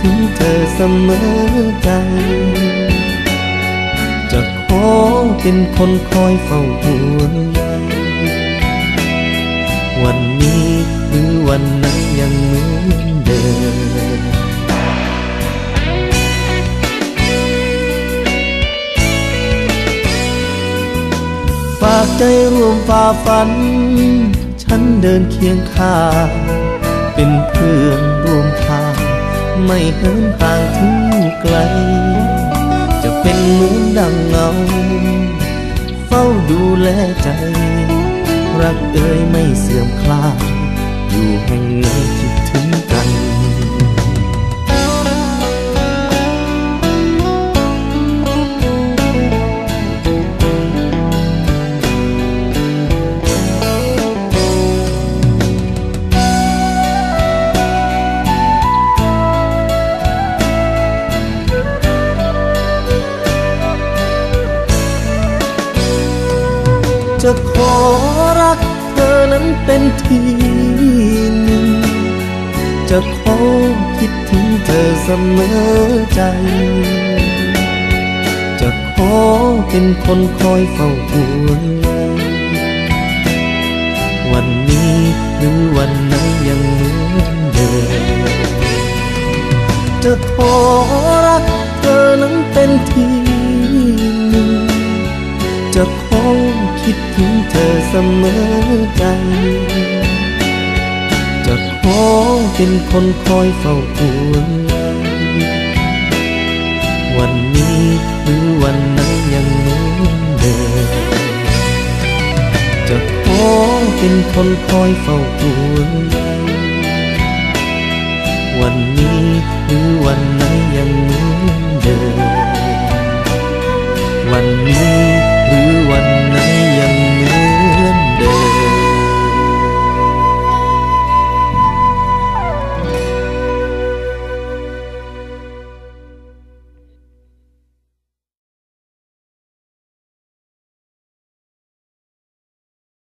ถึงเธอเสมอใจ จะขอเป็นคนคอยเฝ้าห่วงใยวันนี้หรือวันนั้นยังเหมือนเดิมฝากใจร่วมฝ่าฝัน ฉันเดินเคียงข้างเป็นเพื่อนร่วมทาง ไม่เหินห่างถึงไกล จะเป็นเหมือนดังเงา เฝ้าดูแลใจ รักเอ่ยไม่เสื่อมคลายอยู่แห่งไหนคิดถึงกัน จะขอรักเธอนั้นเป็นทีหนึ่ง จะขอคิดถึงเธอเสมอใจ จะขอเป็นคนคอยเฝ้าห่วงวันนี้หรือวันไหนยังเหมือนเดิมจะขอรักเธอนั้นเป็นที เสมอใจจะขอเป็นคนคอยเฝ้าห่วงวันนี้หรือวันไหนยังเหมือนเดิมจะขอเป็นคนคอยเฝ้าห่วงวันนี้หรือวันไหนเดิม